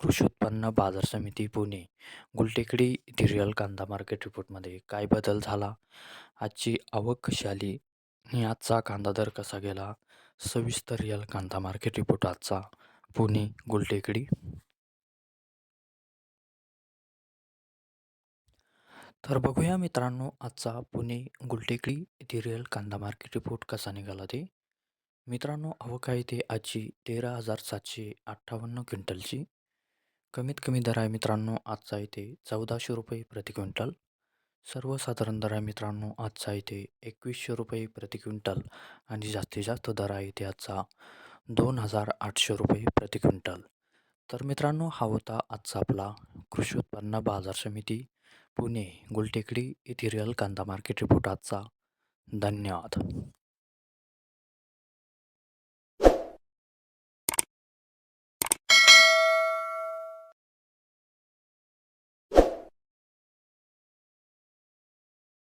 कृषी उत्पन्न बाजार समिती पुणे. गुलटेकडी येथील रिअल कांदा मार्केट रिपोर्टमध्ये काय बदल झाला? आजची आवक कशी आली? आणि आजचा कांदा दर कसा गेला? सविस्तर रिअल कांदा मार्केट रिपोर्ट आजचा. पुणे गुलटेकडी. तर बघूया मित्रांनो आजचा पुणे गुलटेकडी येथील रिअल कांदा मार्केट रिपोर्ट कसा निघाला ते. मित्रांनो आवक आहे ते आजची तेरा हजार सातशे अठ्ठावन्न क्विंटलची. कमीत कमी दर आहे मित्रांनो आजचा इथे चौदाशे रुपये प्रति क्विंटल. सर्वसाधारण दर आहे मित्रांनो आजचा इथे एकवीसशे रुपये प्रति क्विंटल आणि जास्तीत जास्त दर आहे इथे आजचा दोन हजार आठशे रुपये प्रति क्विंटल. तर मित्रांनो हा होता आजचा आपला कृषी उत्पन्न बाजार समिती पुणे गुलटेकडी इथे रिअल कांदा मार्केट रिपोर्ट आजचा. धन्यवाद.